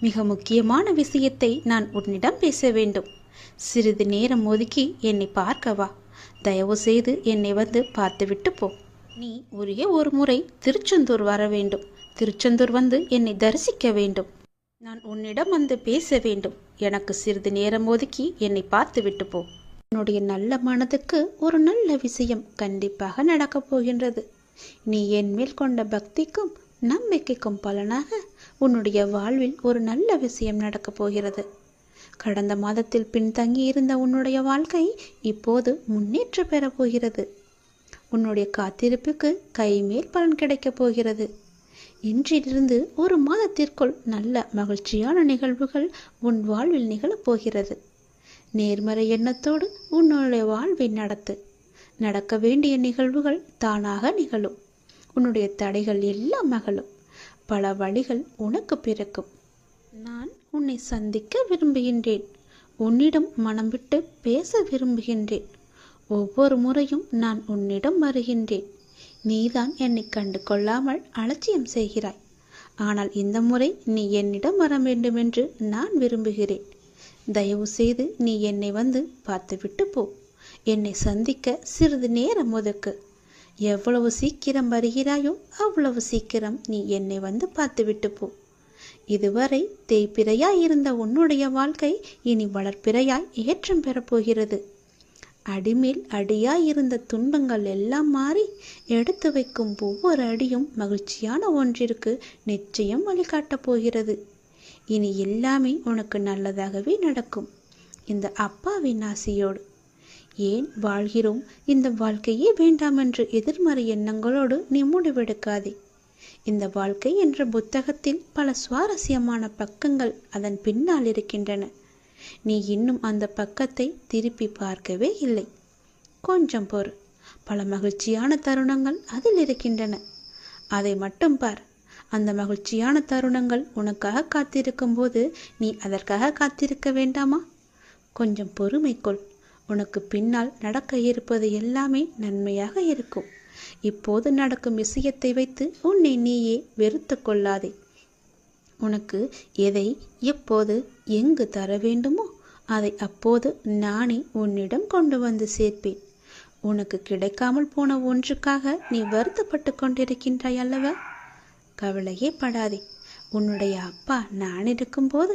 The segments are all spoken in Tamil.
மிக முக்கியமான விஷயத்தை நான் உன்னிடம் பேச வேண்டும். சிறிது நேரம் ஒதுக்கி என்னை பார்க்கவா. தயவு செய்து என்னை வந்து பார்த்துவிட்டு போ. நீ ஒரே ஒரு முறை திருச்செந்தூர் வர வேண்டும். திருச்செந்தூர் வந்து என்னை தரிசிக்க வேண்டும். நான் உன்னிடம் வந்து பேச வேண்டும். எனக்கு சிறிது நேரம் ஒதுக்கி என்னை பார்த்துவிட்டு போ. உன்னுடைய நல்ல மனதுக்கு ஒரு நல்ல விஷயம் கண்டிப்பாக நடக்கப் போகின்றது. நீ என் மேல் கொண்ட பக்திக்கும் நம்பிக்கைக்கும் பலனாக உன்னுடைய வாழ்வில் ஒரு நல்ல விஷயம் நடக்கப் போகிறது. கடந்த மாதத்தில் பின்தங்கி இருந்த உன்னுடைய வாழ்க்கை இப்போது முன்னேற்ற பெறப் போகிறது. உன்னுடைய காத்திருப்புக்கு கைமேல் பலன் கிடைக்கப் போகிறது. இன்றிலிருந்து ஒரு மாதத்திற்குள் நல்ல மகிழ்ச்சியான நிகழ்வுகள் உன் வாழ்வில் நிகழப் போகிறது. நேர்மறை எண்ணத்தோடு உன்னுடைய வாழ்வை நடத்து. நடக்க வேண்டிய நிகழ்வுகள் தானாக நிகழும். உன்னுடைய தடைகள் எல்லாம் மகளும் பல வழிகள் உனக்கு பிறக்கும். நான் உன்னை சந்திக்க விரும்புகின்றேன். உன்னிடம் மனம் விட்டு பேச விரும்புகின்றேன். ஒவ்வொரு முறையும் நான் உன்னிடம் வருகின்றேன். நீதான் என்னை கண்டு கொள்ளாமல் அலட்சியம் செய்கிறாய். ஆனால் இந்த முறை நீ என்னிடம் வர வேண்டுமென்று நான் விரும்புகிறேன். தயவு செய்து நீ என்னை வந்து பார்த்துவிட்டு போ. என்னை சந்திக்க சிறிது நேரம் ஒதுக்கு. எவ்வளவு சீக்கிரம் வருகிறாயோ அவ்வளவு சீக்கிரம் நீ என்னை வந்து பார்த்துவிட்டு போ. இதுவரை தேய்ப்பிறையாய் இருந்த உன்னுடைய வாழ்க்கை இனி வளர்ப்பிறையாய் ஏற்றம் பெறப்போகிறது அடிமேல் அடியாய் இருந்த துன்பங்கள் எல்லாம் மாறி எடுத்து வைக்கும் ஒவ்வொரு அடியும் மகிழ்ச்சியான ஒன்றிற்கு நிச்சயம் வழிகாட்டப் போகிறது. இனி எல்லாமே உனக்கு நல்லதாகவே நடக்கும். இந்த அப்பாவின் ஆசையோடு. ஏன் வாழ்கிறோம்? இந்த வாழ்க்கையே வேண்டாம் என்று எதிர்மறை எண்ணங்களோடு நீ முடிவெடுக்காதே. இந்த வாழ்க்கை என்ற புத்தகத்தில் பல சுவாரஸ்யமான பக்கங்கள் அதன் பின்னால் இருக்கின்றன. நீ இன்னும் அந்த பக்கத்தை திருப்பி பார்க்கவே இல்லை. கொஞ்சம் பொறு. பல மகிழ்ச்சியான தருணங்கள் அதில் இருக்கின்றன. அதை மட்டும் பார். அந்த மகிழ்ச்சியான தருணங்கள் உனக்காக காத்திருக்கும் போது நீ அதற்காக காத்திருக்க வேண்டாமா? கொஞ்சம் பொறுமை கொள். உனக்கு பின்னால் நடக்க இருப்பது எல்லாமே நன்மையாக இருக்கும். இப்போது நடக்கும் விஷயத்தை வைத்து உன்னை நீயே வெறுத்து கொள்ளாதே. உனக்கு எதை எப்போது எங்கு தர வேண்டுமோ அதை அப்போது நானே உன்னிடம் கொண்டு வந்து சேர்ப்பேன். உனக்கு கிடைக்காமல் போன ஒன்றுக்காக நீ வருத்தப்பட்டு கொண்டிருக்கின்றாய் அல்லவா? கவலையே படாதே. உன்னுடைய அப்பா நான் இருக்கும்போது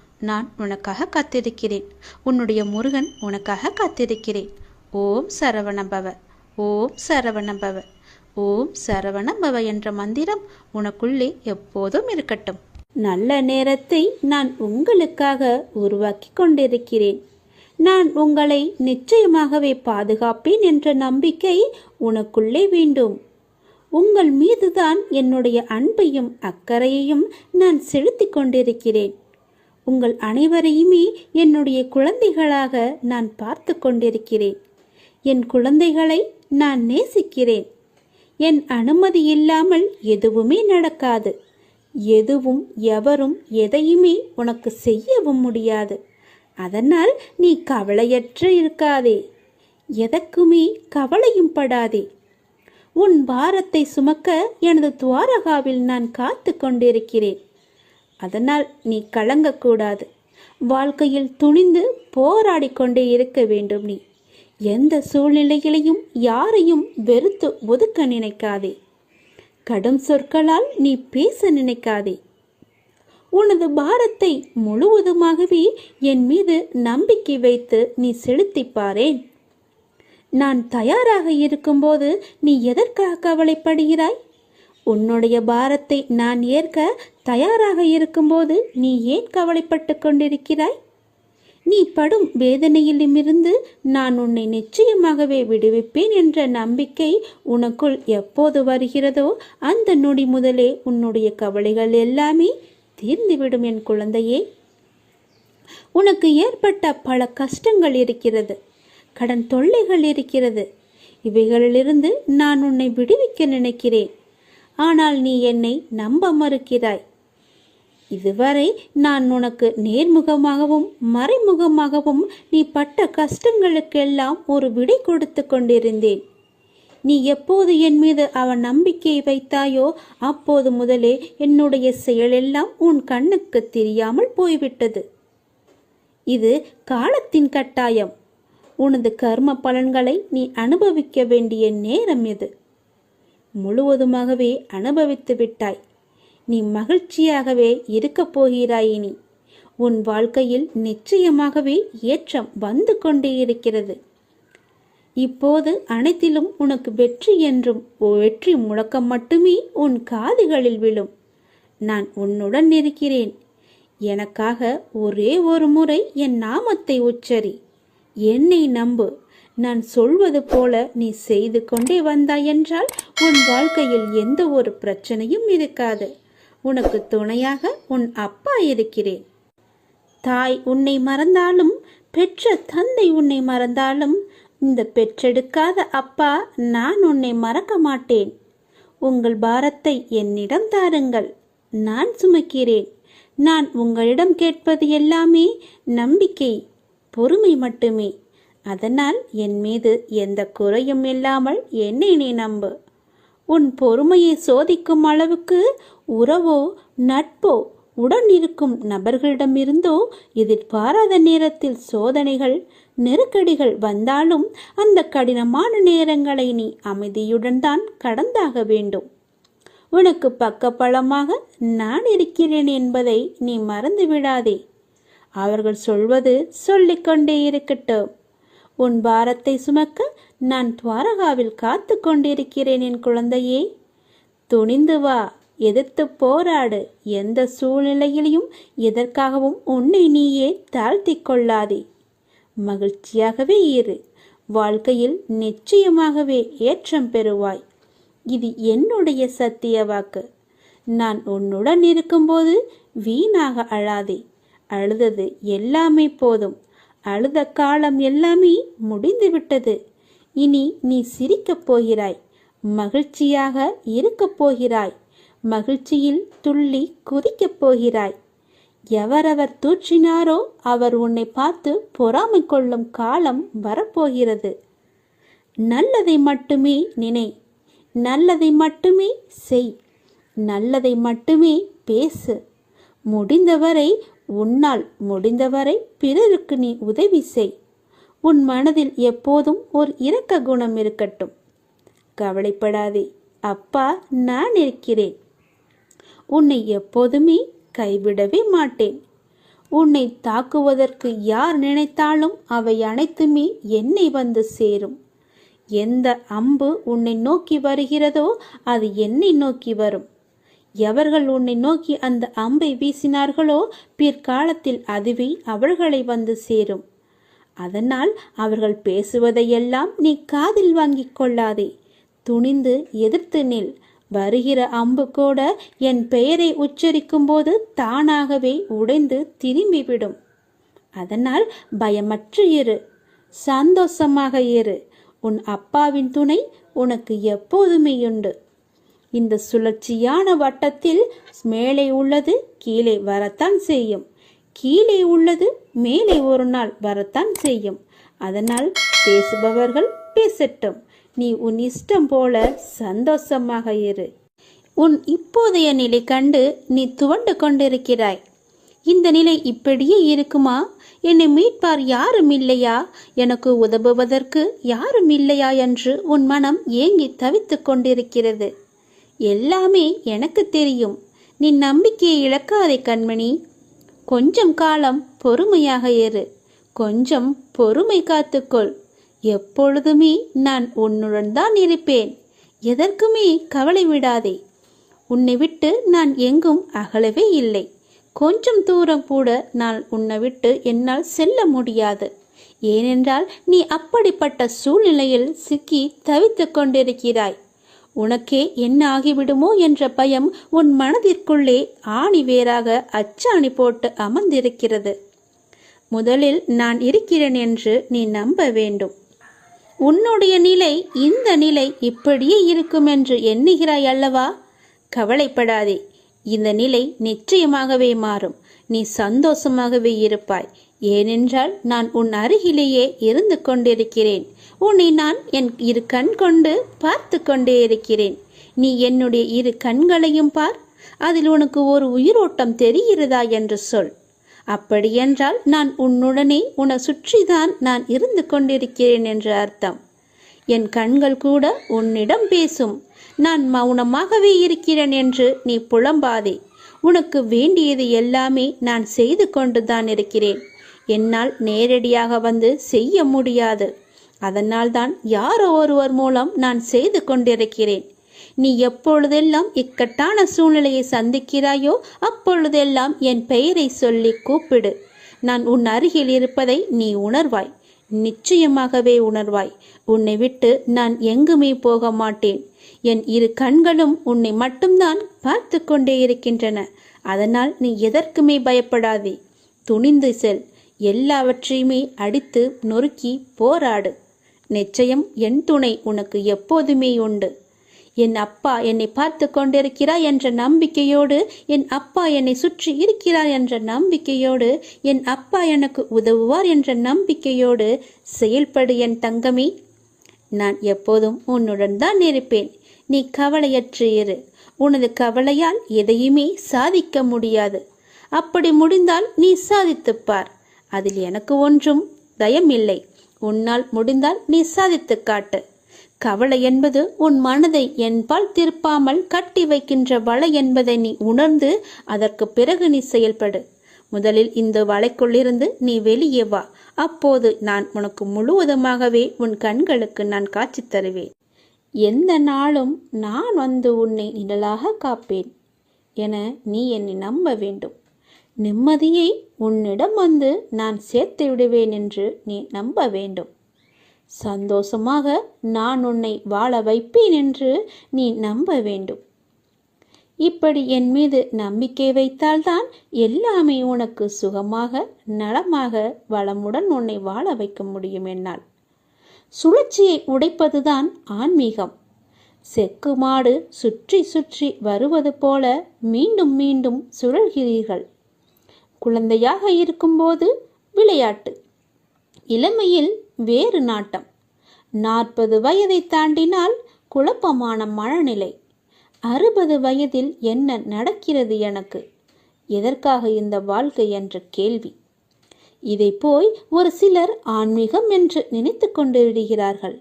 நான் உனக்காக காத்திருக்கிறேன். உன்னுடைய முருகன் உனக்காக காத்திருக்கிறேன். ஓம் சரவணபவ ஓம் சரவணபவ ஓம் சரவணபவ என்ற மந்திரம் உனக்குள்ளே எப்போதும் இருக்கட்டும். நல்ல நேரத்தை நான் உங்களுக்காக உருவாக்கி கொண்டிருக்கிறேன். நான் உங்களை நிச்சயமாகவே பாதுகாப்பேன் என்ற நம்பிக்கை உனக்குள்ளே வேண்டும். உங்கள் மீதுதான் என்னுடைய அன்பையும் அக்கறையையும் நான் செலுத்திக் கொண்டிருக்கிறேன். உங்கள் அனைவரையுமே என்னுடைய குழந்தைகளாக நான் பார்த்து கொண்டிருக்கிறேன். என் குழந்தைகளை நான் நேசிக்கிறேன். என் அனுமதி இல்லாமல் எதுவுமே நடக்காது. எதுவும் எவரும் எதையுமே உனக்கு செய்யவும் முடியாது. அதனால் நீ கவலையற்று இருக்காதே. எதற்குமே கவலையும் படாதே. உன் பாரத்தை சுமக்க எனது துவாரகாவில் நான் காத்து கொண்டிருக்கிறேன். அதனால் நீ கலங்கக்கூடாது. வாழ்க்கையில் துணிந்து போராடி கொண்டே இருக்க வேண்டும் நீ. எந்த சூழ்நிலையிலையும் யாரையும் வெறுத்து ஒதுக்க நினைக்காதே. கடும் சொற்களால் நீ பேச நினைக்காதே. உனது பாரத்தை முழுவதுமாகவே என் மீது நம்பிக்கை வைத்து நீ செலுத்திப் பாரேன் நான் தயாராக இருக்கும்போது நீ எதற்காக கவலைப்படுகிறாய்? உன்னுடைய பாரத்தை நான் ஏற்க தயாராக இருக்கும்போது நீ ஏன் கவலைப்பட்டு கொண்டிருக்கிறாய்? நீ படும் வேதனையிலுமிருந்து நான் உன்னை நிச்சயமாகவே விடுவிப்பேன் என்ற நம்பிக்கை உனக்குள் எப்போது வருகிறதோ அந்த நொடி முதலே உன்னுடைய கவலைகள் எல்லாமே தீர்ந்துவிடும் என் குழந்தையே. உனக்கு ஏற்பட்ட பல கஷ்டங்கள் இருக்கிறது கடன் தொல்லைகள் இருக்கிறது. இவைகளிலிருந்து நான் உன்னை விடுவிக்க நினைக்கிறேன். ஆனால் நீ என்னை நம்ப மறுக்கிறாய். இதுவரை நான் உனக்கு நேர்முகமாகவும் மறைமுகமாகவும் நீ பட்ட கஷ்டங்களுக்கெல்லாம் ஒரு விடை கொடுத்து கொண்டிருந்தேன். நீ எப்போது என் மீது அவன் நம்பிக்கை வைத்தாயோ அப்போது முதலே என்னுடைய செயலெல்லாம் உன் கண்ணுக்கு தெரியாமல் போய்விட்டது. இது காலத்தின் கட்டாயம். உனது கர்ம பலன்களை நீ அனுபவிக்க வேண்டிய நேரம் இது. முழுவதுமாகவே அனுபவித்து விட்டாய். நீ மகிழ்ச்சியாகவே இருக்கப் போகிறாய் இனி உன் வாழ்க்கையில் நிச்சயமாகவே ஏற்றம் வந்து கொண்டே இருக்கிறது. இப்போது அனைத்திலும் உனக்கு வெற்றி என்றும் வெற்றி முழக்கம் மட்டுமே உன் காதுகளில் விழும். நான் உன்னுடன் இருக்கிறேன். எனக்காக ஒரே ஒரு முறை என் நாமத்தை உச்சரி. என்னை நம்பு. நான் சொல்வது போல நீ செய்து கொண்டே வந்தாய் என்றால் உன் வாழ்க்கையில் எந்த ஒரு பிரச்சனையும் இருக்காது. உனக்கு துணையாக உன் அப்பா இருக்கிறேன். தாய் உன்னை மறந்தாலும் பெற்ற தந்தை உன்னை மறந்தாலும் இந்த பெற்றெடுக்காத அப்பா நான் உன்னை மறக்க மாட்டேன். உங்கள் பாரத்தை என்னிடம் தாருங்கள். நான் சுமக்கிறேன். நான் உங்களிடம் கேட்பது எல்லாமே நம்பிக்கை பொறுமை மட்டுமே. அதனால் என் மீது எந்த குறையும் இல்லாமல் என்னை நீ நம்பு. உன் பொறுமையை சோதிக்கும் அளவுக்கு உறவோ நட்போ உடன் இருக்கும் நபர்களிடமிருந்தோ எதிர்பாராத நேரத்தில் சோதனைகள் நெருக்கடிகள் வந்தாலும் அந்த கடினமான நேரங்களை நீ அமைதியுடன் தான் கடந்தாக வேண்டும். உனக்கு பக்கபலமாக நான் இருக்கிறேன் என்பதை நீ மறந்து விடாதே அவர்கள் சொல்வது சொல்லிக்கொண்டே இருக்கட்டும். உன் பாரத்தை சுமக்க நான் துவாரகாவில் காத்து கொண்டிருக்கிறேன் என் குழந்தையே. துணிந்து வா எதிர்த்து போராடு. எந்த சூழ்நிலையிலையும் எதற்காகவும் உன்னை நீயே தாழ்த்திக் கொள்ளாதே. மகிழ்ச்சியாகவே இரு. வாழ்க்கையில் நிச்சயமாகவே ஏற்றம் பெறுவாய். இது என்னுடைய சத்திய வாக்கு. நான் உன்னுடன் இருக்கும்போது வீணாக அழாதே. அழுதது எல்லாமே போதும். அழுத காலம் எல்லாமே முடிந்துவிட்டது. இனி நீ சிரிக்கப் போகிறாய். மகிழ்ச்சியாக இருக்கப் போகிறாய். மகிழ்ச்சியில் துள்ளி குதிக்கப் போகிறாய். எவரவர் தூற்றினாரோ அவர் உன்னை பார்த்து பொறாமை கொள்ளும் காலம் வரப்போகிறது. நல்லதை மட்டுமே நினை. நல்லதை மட்டுமே செய். நல்லதை மட்டுமே பேசு. முடிந்தவரை உன்னால் முடிந்தவரை பிறருக்கு நீ உதவி செய். உன் மனதில் எப்போதும் ஒரு இரக்க குணம் இருக்கட்டும். கவலைப்படாதே. அப்பா நான் இருக்கிறேன். உன்னை எப்போதுமே கைவிடவே மாட்டேன். உன்னை தாக்குவதற்கு யார் நினைத்தாலும் அவை அனைத்துமே என்னை வந்து சேரும். எந்த அம்பு உன்னை நோக்கி வருகிறதோ அது என்னை நோக்கி வரும். எவர்கள் உன்னை நோக்கி அந்த அம்பை வீசினார்களோ பிற்காலத்தில் அதுவே அவர்களை வந்து சேரும். அதனால் அவர்கள் பேசுவதையெல்லாம் நீ காதில் வாங்கிக் கொள்ளாதே. துணிந்து எதிர்த்து நில். வருகிற அம்பு கூட என் பெயரை உச்சரிக்கும் போது தானாகவே உடைந்து திரும்பிவிடும் அதனால் பயமற்று இரு. சந்தோஷமாக இரு. உன் அப்பாவின் துணை உனக்கு எப்போதுமே உண்டு. இந்த சுழற்சியான வட்டத்தில் மேலே உள்ளது கீழே வரத்தான் செய்யும். கீழே உள்ளது மேலே ஒரு நாள் வரத்தான் செய்யும். அதனால் பேசுபவர்கள் பேசட்டும். நீ உன் இஷ்டம் போல சந்தோஷமாக இரு. உன் இப்போதைய நிலை கண்டு நீ துவண்டு கொண்டிருக்கிறாய். இந்த நிலை இப்படியே இருக்குமா? என்னை மீட்பார் யாரும் இல்லையா? எனக்கு உதவுவதற்கு யாரும் இல்லையா என்று உன் மனம் ஏங்கி தவித்துக் கொண்டிருக்கிறது. எல்லாமே எனக்கு தெரியும். நீ நம்பிக்கையை இழக்காதே கண்மணி. கொஞ்சம் காலம் பொறுமையாக இரு. கொஞ்சம் பொறுமை காத்துக்கொள். எப்பொழுதுமே நான் உன்னுடன் தான் இருப்பேன். எதற்குமே கவலை விடாதே. உன்னை விட்டு நான் எங்கும் அகலவே இல்லை. கொஞ்சம் தூரம் கூட நான் உன்னை விட்டு என்னால் செல்ல முடியாது. ஏனென்றால் நீ அப்படிப்பட்ட சூழ்நிலையில் சிக்கி தவித்து கொண்டிருக்கிறாய். உனக்கே என்ன ஆகிவிடுமோ என்ற பயம் உன் மனதிற்குள்ளே ஆணி வேறாக அச்சாணி போட்டு அமர்ந்திருக்கிறது. முதலில் நான் இருக்கிறேன் என்று நீ நம்ப வேண்டும். உன்னுடைய நிலை இந்த நிலை இப்படியே இருக்கும் என்று எண்ணுகிறாய் அல்லவா? கவலைப்படாதே. இந்த நிலை நிச்சயமாகவே மாறும். நீ சந்தோஷமாகவே இருப்பாய். ஏனென்றால் நான் உன் அருகிலேயே இருந்து கொண்டிருக்கிறேன். உன்னை நான் என் இரு கண் கொண்டு பார்த்து கொண்டே இருக்கிறேன். நீ என்னுடைய இரு கண்களையும் பார். அதில் உனக்கு ஒரு உயிரோட்டம் தெரிகிறதா என்று சொல். அப்படியென்றால் நான் உன்னுடனே உன சுற்றிதான் நான் இருந்து கொண்டிருக்கிறேன் என்று அர்த்தம். என் கண்கள் கூட உன்னிடம் பேசும். நான் மௌனமாகவே இருக்கிறேன் என்று நீ புலம்பாதே. உனக்கு வேண்டியது எல்லாமே நான் செய்து கொண்டுதான் இருக்கிறேன். என்னால் நேரடியாக வந்து செய்ய முடியாது. அதனால்தான் யாரோ ஒருவர் மூலம் நான் செய்து கொண்டிருக்கிறேன். நீ எப்பொழுதெல்லாம் இக்கட்டான சூழ்நிலையை சந்திக்கிறாயோ அப்பொழுதெல்லாம் என் பெயரை சொல்லி கூப்பிடு. நான் உன் அருகில் இருப்பதை நீ உணர்வாய். நிச்சயமாகவே உணர்வாய். உன்னை விட்டு நான் எங்குமே போக மாட்டேன். என் இரு கண்களும் உன்னை மட்டும்தான் பார்த்து கொண்டே இருக்கின்றன. அதனால் நீ எதற்குமே பயப்படாதே. துணிந்து செல். எல்லாவற்றையுமே அடித்து நொறுக்கி போராடு. நிச்சயம் என் துணை உனக்கு எப்போதுமே உண்டு. என் அப்பா என்னை பார்த்து கொண்டிருக்கிறார் என்ற நம்பிக்கையோடு என் அப்பா என்னை சுற்றி இருக்கிறார் என்ற நம்பிக்கையோடு என் அப்பா எனக்கு உதவுவார் என்ற நம்பிக்கையோடு செயல்படு என் தங்கமே. நான் எப்போதும் உன்னுடன் தான் இருப்பேன். நீ கவலையற்று இரு. உனது கவலையால் எதையுமே சாதிக்க முடியாது. அப்படி முடிந்தால் நீ சாதித்துப் பார் அதில் எனக்கு ஒன்றும் பயமில்லை. உன்னால் முடிந்தால் நீ சாதித்துக் காட்டு. கவலை என்பது உன் மனதை என்பால் திருப்பாமல் கட்டி வைக்கின்ற வலை என்பதை நீ உணர்ந்து அதற்கு பிறகு நீ செயல்படு. முதலில் இந்த வலைக்குள்ளிருந்து நீ வெளியே வா. அப்போது நான் உனக்கு முழுவதுமாகவே உன் கண்களுக்கு நான் காட்சி தருவேன். எந்த நாளும் நான் வந்து உன்னை நிழலாக காப்பேன் என நீ என்னை நம்ப வேண்டும். நிம்மதியை உன்னிடம் வந்து நான் சேர்த்து விடுவேன் என்று நீ நம்ப வேண்டும். சந்தோஷமாக நான் உன்னை வாழ வைப்பேன் என்று நீ நம்ப வேண்டும். இப்படி என் மீது நம்பிக்கை வைத்தால்தான் எல்லாமே உனக்கு சுகமாக நலமாக வளமுடன் உன்னை வாழ வைக்க முடியும் என்னால். சுழற்சியை உடைப்பதுதான் ஆன்மீகம். செக்கு மாடு சுற்றி சுற்றி வருவது போல மீண்டும் மீண்டும் சுழல்கிறீர்கள். குழந்தையாக இருக்கும்போது விளையாட்டு. இளமையில் வேறு நாட்டம். நாற்பது வயதை தாண்டினால் குழப்பமான மனநிலை. அறுபது வயதில் என்ன நடக்கிறது எனக்கு? எதற்காக இந்த வாழ்க்கை என்ற கேள்வி. இதை போய் ஒரு சிலர் ஆன்மீகம் என்று நினைத்து கொண்டு விடுகிறார்கள்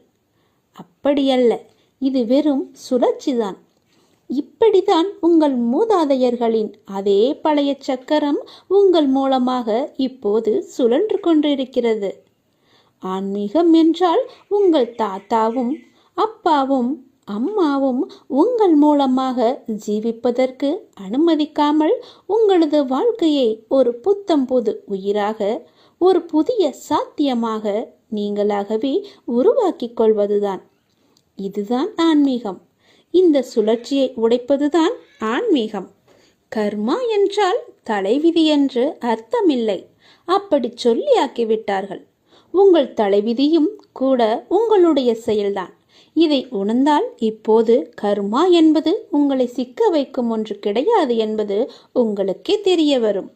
அப்படியல்ல இது வெறும் சுழற்சிதான். இப்படிதான் உங்கள் மூதாதையர்களின் அதே பழைய சக்கரம் உங்கள் மூலமாக இப்போது சுழன்று கொண்டிருக்கிறது. ஆன்மீகம் என்றால் உங்கள் தாத்தாவும் அப்பாவும் அம்மாவும் உங்கள் மூலமாக ஜீவிப்பதற்கு அனுமதிக்காமல் உங்களது வாழ்க்கையை ஒரு புத்தம் புது உயிராக ஒரு புதிய சாத்தியமாக நீங்களாகவே உருவாக்கிக் கொள்வதுதான். இதுதான் ஆன்மீகம். இந்த சுழற்சியை உடைப்பதுதான் ஆன்மீகம். கர்மா என்றால் தலைவிதி என்று அர்த்தமில்லை. அப்படி சொல்லியாக்கிவிட்டார்கள் உங்கள் தலைவிதியும் கூட உங்களுடைய செயல்தான். இதை உணர்ந்தால் இப்போது கர்மா என்பது உங்களை சிக்க வைக்கும் ஒன்று கிடையாது என்பது உங்களுக்கே தெரிய வரும்.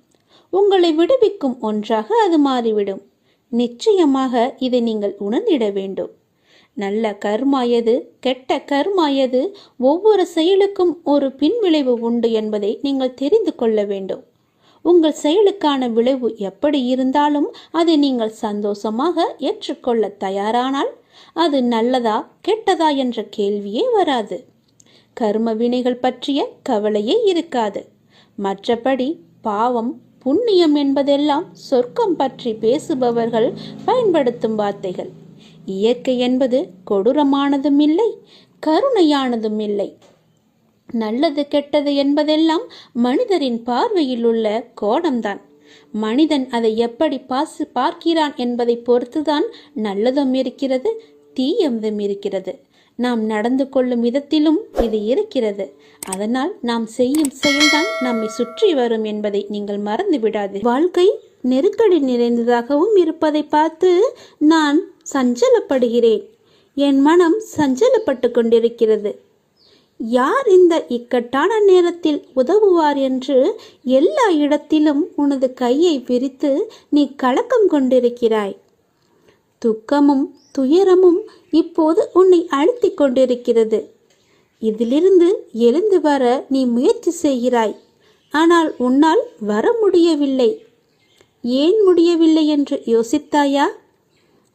உங்களை விடுவிக்கும் ஒன்றாக அது மாறிவிடும். நிச்சயமாக இதை நீங்கள் உணர்ந்திட வேண்டும். நல்ல கர்மா எது? கெட்ட கர்மா எது? ஒவ்வொரு செயலுக்கும் ஒரு பின்விளைவு உண்டு என்பதை நீங்கள் தெரிந்து கொள்ள வேண்டும். உங்கள் செயலுக்கான விளைவு எப்படி இருந்தாலும் அதை நீங்கள் சந்தோஷமாக ஏற்றுக்கொள்ள தயாரானால் அது நல்லதா கெட்டதா என்ற கேள்வியே வராது. கர்ம வினைகள் பற்றிய கவலையே இருக்காது. மற்றபடி பாவம் புண்ணியம் என்பதெல்லாம் சொர்க்கம் பற்றி பேசுபவர்கள் பயன்படுத்தும் வார்த்தைகள். இயற்கை என்பது கொடூரமானதும் இல்லை கருணையானதும் இல்லை நல்லது கெட்டது என்பதெல்லாம் மனிதரின் பார்வையில் உள்ள கோணம்தான். மனிதன் அதை எப்படி பாசு பார்க்கிறான் என்பதை பொறுத்துதான் நல்லதும் இருக்கிறது தீயதும் இருக்கிறது. நாம் நடந்து கொள்ளும் விதத்திலும் இது இருக்கிறது. அதனால் நாம் செய்யும் செயல்தான் நம்மை சுற்றி வரும் என்பதை நீங்கள் மறந்து விடாது வாழ்க்கை நெருக்கடி நிறைந்ததாகவும் இருப்பதை பார்த்து நான் சஞ்சலப்படுகிறேன். என் மனம் சஞ்சலப்பட்டு கொண்டிருக்கிறது. யார் இந்த இக்கட்டான நேரத்தில் உதவுவார் என்று எல்லா இடத்திலும் உனது கையை விரித்து நீ கலக்கம் கொண்டிருக்கிறாய். துக்கமும் துயரமும் இப்போது உன்னை அழுத்திக் கொண்டிருக்கிறது. இதிலிருந்து எழுந்து வர நீ முயற்சி செய்கிறாய். ஆனால் உன்னால் வர முடியவில்லை. ஏன் முடியவில்லை என்று யோசித்தாயா?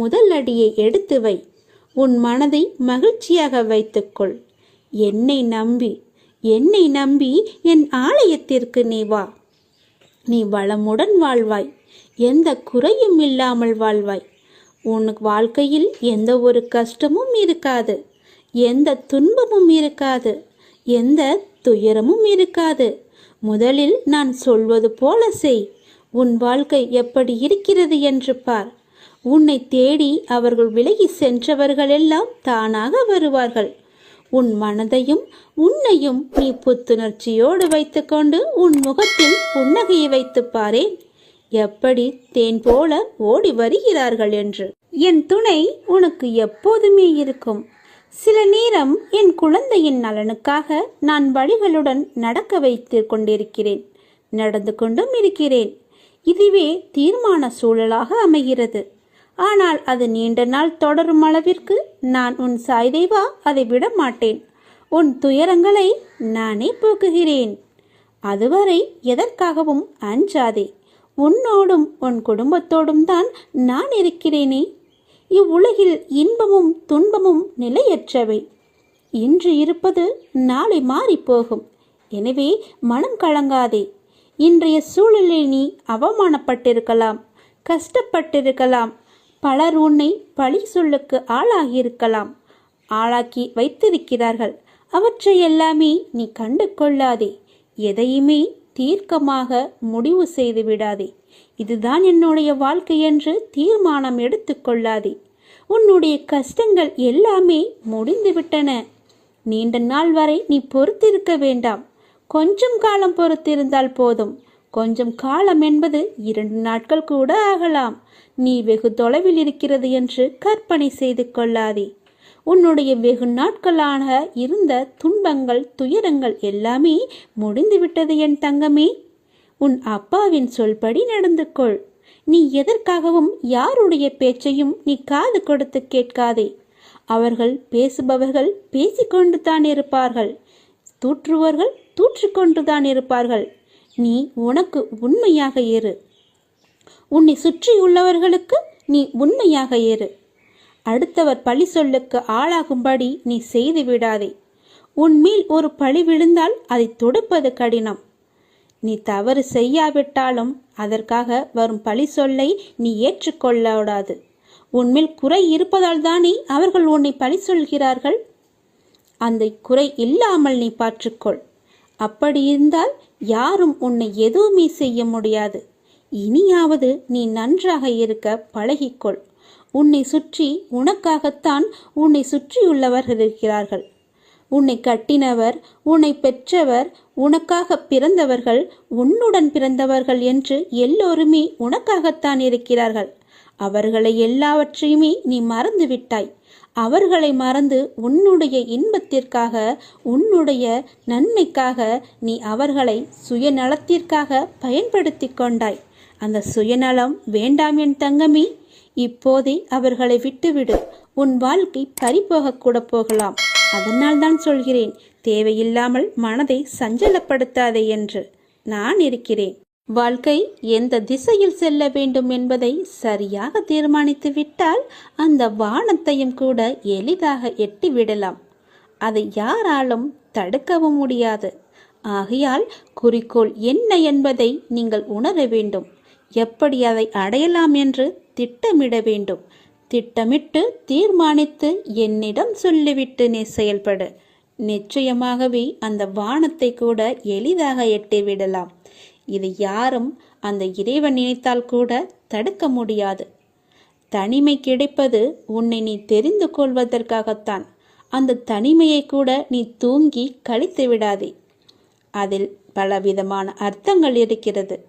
முதல் அடியை எடுத்து வை. உன் மனதை மகிழ்ச்சியாக வைத்துக்கொள் என்னை நம்பி என்னை நம்பி என் ஆலயத்திற்கு நீ வா. நீ வளமுடன் வாழ்வாய் எந்த குறையும் இல்லாமல் வாழ்வாய். உன் வாழ்க்கையில் எந்த ஒரு கஷ்டமும் இருக்காது எந்த துன்பமும் இருக்காது எந்த துயரமும் இருக்காது. முதலில் நான் சொல்வது போல செய். உன் வாழ்க்கை எப்படி இருக்கிறது என்று பார். உன்னை தேடி அவர்கள் விலகி சென்றவர்களெல்லாம் தானாக வருவார்கள். உன் மனதையும் உன்னையும் நீ புத்துணர்ச்சியோடு வைத்துக்கொண்டு உன் முகத்தில் புன்னகையை வைத்துப்பாரேன் எப்படி தேன் போல ஓடி வருகிறார்கள் என்று. என் துணை உனக்கு எப்போதுமே இருக்கும். சில நேரம் என் குழந்தையின் நலனுக்காக நான் வழிகளுடன் நடக்க வைத்து கொண்டிருக்கிறேன். நடந்து கொண்டும் இருக்கிறேன். இதுவே தீர்மான சூழலாக அமைகிறது. ஆனால் அது நீண்ட நாள் தொடரும் அளவிற்கு நான் உன் சாய்தேவா அதை விட மாட்டேன் உன் துயரங்களை நானே போக்குகிறேன். அதுவரை எதற்காகவும் அஞ்சாதே. உன்னோடும் உன் குடும்பத்தோடும் தான் நான் இருக்கிறேனே. இவ்வுலகில் இன்பமும் துன்பமும் நிலையற்றவை. இன்று இருப்பது நாளை மாறிப்போகும். எனவே மனம் கலங்காதே. இன்றைய சூழலில் நீ அவமானப்பட்டிருக்கலாம் கஷ்டப்பட்டிருக்கலாம் பலர் உன்னை பழி சொல்லுக்கு ஆளாகியிருக்கலாம். ஆளாக்கி வைத்திருக்கிறார்கள். அவற்றை எல்லாமே நீ கண்டு கொள்ளாதே எதையுமே தீர்க்கமாக முடிவு செய்து விடாதே. இதுதான் என்னுடைய வாழ்க்கை என்று தீர்மானம் எடுத்துக்கொள்ளாதே உன்னுடைய கஷ்டங்கள் எல்லாமே முடிந்துவிட்டன நீண்ட நாள் வரை நீ பொறுத்திருக்க வேண்டாம். கொஞ்சம் காலம் பொறுத்திருந்தால் போதும். கொஞ்சம் காலம் என்பது இரண்டு நாட்கள் கூட ஆகலாம். நீ வெகு தொலைவில் இருக்கிறது என்று கற்பனை செய்து கொள்ளாதே. உன்னுடைய வெகு நாட்களான இருந்த துன்பங்கள் துயரங்கள் எல்லாமே முடிந்துவிட்டது என் தங்கமே. உன் அப்பாவின் சொல்படி நடந்து கொள். நீ எதற்காகவும் யாருடைய பேச்சையும் நீ காது கொடுத்து கேட்காதே. அவர்கள் பேசுபவர்கள் பேசிக்கொண்டு தான் இருப்பார்கள். தூற்றுவர்கள் தூற்றிக்கொண்டு தான் இருப்பார்கள். நீ உனக்கு உண்மையாக இரு. உன்னை சுற்றியுள்ளவர்களுக்கு நீ உண்மையாக ஏறு. அடுத்தவர் பழி சொல்லுக்கு ஆளாகும்படி நீ செய்து விடாதே. உன்மேல் ஒரு பழி விழுந்தால் அதை தொடுப்பது கடினம். நீ தவறு செய்யாவிட்டாலும் அதற்காக வரும் பழி சொல்லை நீ ஏற்றுக்கொள்ளக்கூடாது. உன்மேல் குறை இருப்பதால் தானே அவர்கள் உன்னை பழி சொல்கிறார்கள்? அந்த குறை இல்லாமல் நீ பார்த்துக்கொள். அப்படி இருந்தால் யாரும் உன்னை எதுவுமே செய்ய முடியாது. இனியாவது நீ நன்றாக இருக்க பழகிக்கொள். உன்னை சுற்றி உனக்காகத்தான் உன்னை சுற்றியுள்ளவர்கள் இருக்கிறார்கள். உன்னை கட்டினவர் உன்னை பெற்றவர் உனக்காக பிறந்தவர்கள் உன்னுடன் பிறந்தவர்கள் என்று எல்லோருமே உனக்காகத்தான் இருக்கிறார்கள். அவர்களை எல்லாவற்றையுமே நீ மறந்து விட்டாய் அவர்களை மறந்து உன்னுடைய இன்பத்திற்காக உன்னுடைய நன்மைக்காக நீ அவர்களை சுயநலத்திற்காக பயன்படுத்தி கொண்டாய். அந்த சுயநலம் வேண்டாம் என் தங்கமி இப்போதே அவர்களை விட்டுவிடு. உன் வாழ்க்கை பறிபோக கூட போகலாம். அதனால் தான் சொல்கிறேன் தேவையில்லாமல் மனதை சஞ்சலப்படுத்தாதே என்று நான் இருக்கிறேன். வாழ்க்கை எந்த திசையில் செல்ல வேண்டும் என்பதை சரியாக தீர்மானித்து விட்டால் அந்த வானத்தையும் கூட எளிதாக எட்டி விடலாம் அதை யாராலும் தடுக்கவும் முடியாது. ஆகையால் குறிக்கோள் என்ன என்பதை நீங்கள் உணர வேண்டும். எப்படி அதை அடையலாம் என்று திட்டமிட வேண்டும். திட்டமிட்டு தீர்மானித்து என்னிடம் சொல்லிவிட்டு நீ செயல்படு. நிச்சயமாகவே அந்த வானத்தை கூட எளிதாக எட்டி விடலாம். இது யாரும் அந்த இறைவன் நினைத்தால் கூட தடுக்க முடியாது. தனிமை கிடைப்பது உன்னை நீ தெரிந்து கொள்வதற்காகத்தான். அந்த தனிமையை கூட நீ தூங்கி கழித்து விடாதே. அதில் பலவிதமான அர்த்தங்கள் இருக்கிறது.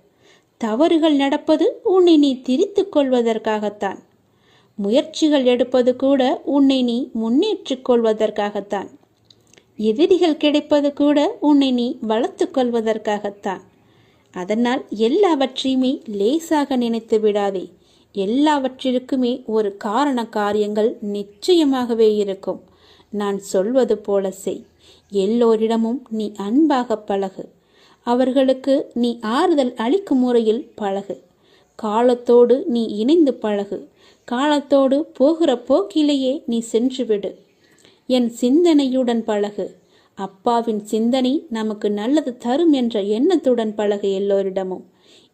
தவறுகள் நடப்பது உன்னை நீ திரித்து கொள்வதற்காகத்தான். முயற்சிகள் எடுப்பது கூட உன்னை நீ முன்னேற்றிக் கொள்வதற்காகத்தான். எதிரிகள் கிடைப்பது கூட உன்னை நீ வளர்த்து கொள்வதற்காகத்தான். அதனால் எல்லாவற்றையுமே லேசாக நினைத்து விடாதே. எல்லாவற்றிற்குமே ஒரு காரண காரியங்கள் நிச்சயமாகவே இருக்கும். நான் சொல்வது போல செய். எல்லோரிடமும் நீ அன்பாக பழகு. அவர்களுக்கு நீ ஆறுதல் அளிக்கும் முறையில் பழகு. காலத்தோடு நீ இணைந்து பழகு. காலத்தோடு போகிற போக்கிலேயே நீ சென்றுவிடு என் சிந்தனையுடன் பழகு. அப்பாவின் சிந்தனை நமக்கு நல்லது தரும் என்ற எண்ணத்துடன் பழகு எல்லோரிடமும்.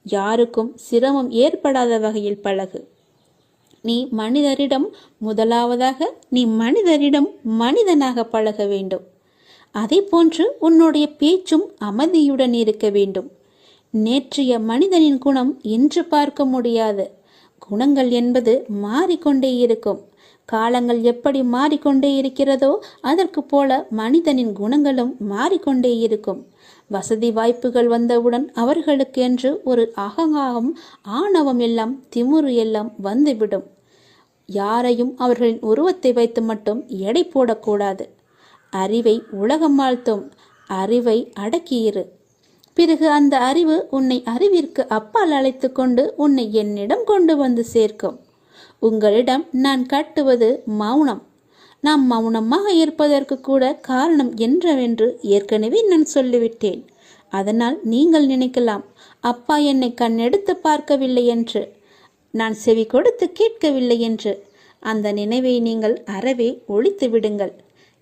யாருக்கும் சிரமம் ஏற்படாத வகையில் பழகு. நீ மனிதரிடம் முதலாவதாக நீ மனிதரிடம் மனிதனாக பழக வேண்டும். அதே போன்று உன்னுடைய பேச்சும் அமைதியுடன் இருக்க வேண்டும். நேற்றைய மனிதனின் குணம் இன்று பார்க்க முடியாது. குணங்கள் என்பது மாறிக்கொண்டே இருக்கும். காலங்கள் எப்படி மாறிக்கொண்டே இருக்கிறதோ அதற்கு போல மனிதனின் குணங்களும் மாறிக்கொண்டே இருக்கும். வசதி வாய்ப்புகள் வந்தவுடன் அவர்களுக்கு என்று ஒரு அகங்காரம் ஆணவம் எல்லாம் திமுறு எல்லாம் வந்துவிடும். யாரையும் அவர்களின் உருவத்தை வைத்து மட்டும் எடை போடக்கூடாது. அறிவை உலகம் வாழ்த்தும் அறிவை அடக்கியிரு. பிறகு அந்த அறிவு உன்னை அறிவிற்கு அப்பால் அழைத்து கொண்டு உன்னை என்னிடம் கொண்டு வந்து சேர்க்கும். உங்களிடம் நான் காட்டுவது மௌனம். நாம் மௌனமாக இருப்பதற்கு கூட காரணம் என்றவென்று ஏற்கனவே நான் சொல்லிவிட்டேன். அதனால் நீங்கள் நினைக்கலாம் அப்பா என்னை கண்ணெடுத்து பார்க்கவில்லை என்று. நான் செவி கொடுத்து கேட்கவில்லை என்று. அந்த நினைவை நீங்கள் அறவே ஒழித்து விடுங்கள்.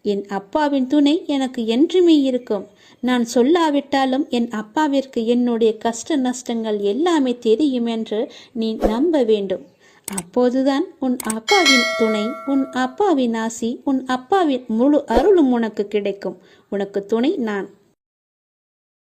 என் அப்பாவின் துணை எனக்கு என்றுமே இருக்கும். நான் சொல்லாவிட்டாலும் என் அப்பாவிற்கு என்னுடைய கஷ்ட நஷ்டங்கள் எல்லாமே தெரியும் என்று நீ நம்ப வேண்டும். அப்போதுதான் உன் அப்பாவின் துணை உன் அப்பாவின் ஆசி உன் அப்பாவின் முழு அருளும் உனக்கு கிடைக்கும். உனக்கு துணை நான்.